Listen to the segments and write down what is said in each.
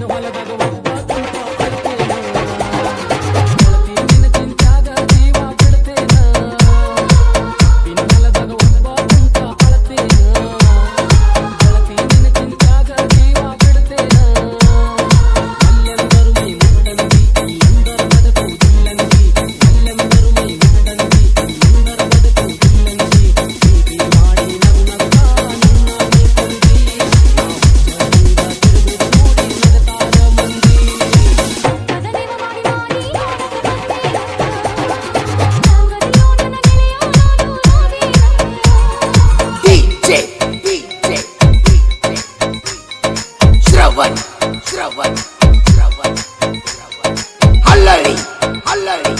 Não vale bagulho. Shrabon Shrabon Shrabon হল্লারি হল্লারি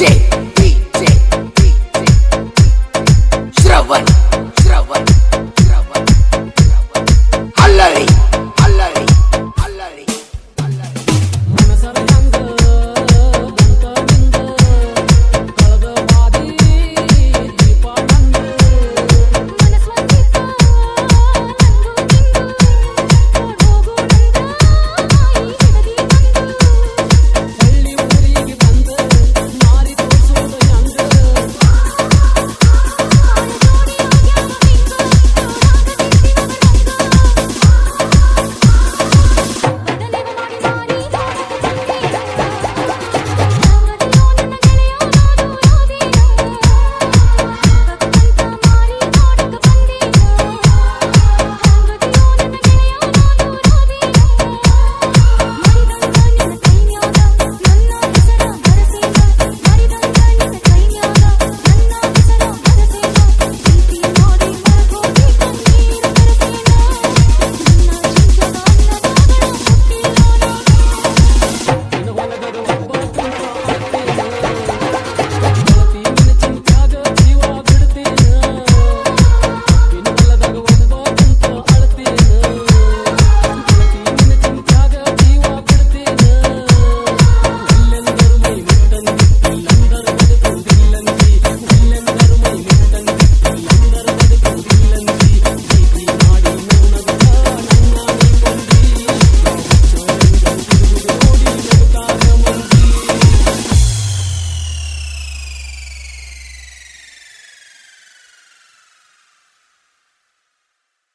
있지